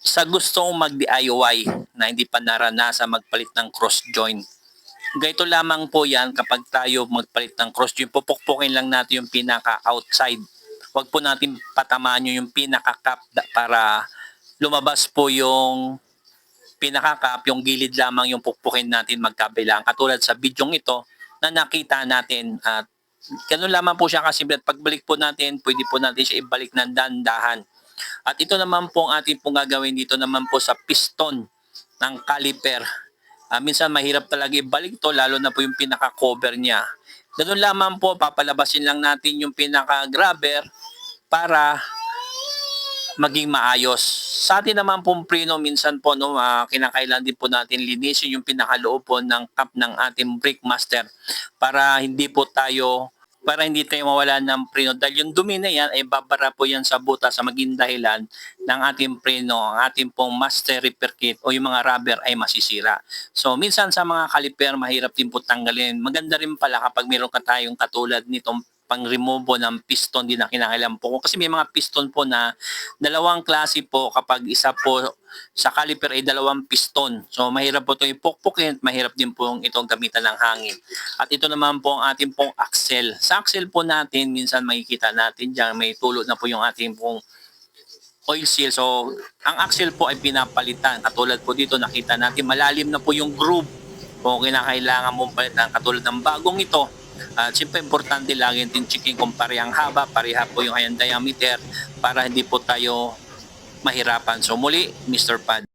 Sa gustong mag-DIY na hindi pa naranasan magpalit ng cross joint, Ganito lamang po yan kapag tayo magpalit ng cross joint, pupukpukin lang natin yung pinaka-outside. Huwag po natin patamaan yung pinaka-cap para lumabas po yung pinaka-cap, yung gilid lamang yung pukpukin natin magkabilang. Katulad sa bidyong ito na nakita natin at ganun lamang po siya kasimple. At pagbalik po natin, pwede po natin siya ibalik ng dandahan. At ito naman po ang ating pong gagawin dito naman po sa piston ng caliper. Ah, minsan mahirap talaga ibalik to lalo na po yung pinaka-cover niya. Ganun lamang po, papalabasin lang natin yung pinaka-grabber para maging maayos. Sa atin naman pong preno, minsan po no, ah, kinakailan din po natin linisin yung pinakaloob po ng cup ng ating brake master para hindi po tayo para hindi tayo mawala ng preno. Dahil yung dumi na yan ay babara po yan sa buta sa maging dahilan ng ating preno, ang ating pong master repair kit o yung mga rubber ay masisira. So minsan sa mga kaliper mahirap din po tanggalin. Maganda rin pala kapag meron ka tayong katulad nitong pang-remove po ng piston din na kinakailangan po. Kasi may mga piston po na dalawang klase po kapag isa po sa caliper ay dalawang piston. So mahirap po itong ipukpukin at mahirap din po itong gamitan ng hangin. At ito naman po ang ating pong axle. Sa axle po natin, minsan makikita natin dyan, may tulot na po yung ating pong oil seal. So, ang axle po ay pinapalitan. Katulad po dito, nakita natin malalim na po yung groove. Kung kinakailangan mong palitan, katulad ng bagong ito, at siyempre importante lagi din checking kung parehang haba, pareha po yung kanyang diameter para hindi po tayo mahirapan. So muli, Mr. Pad.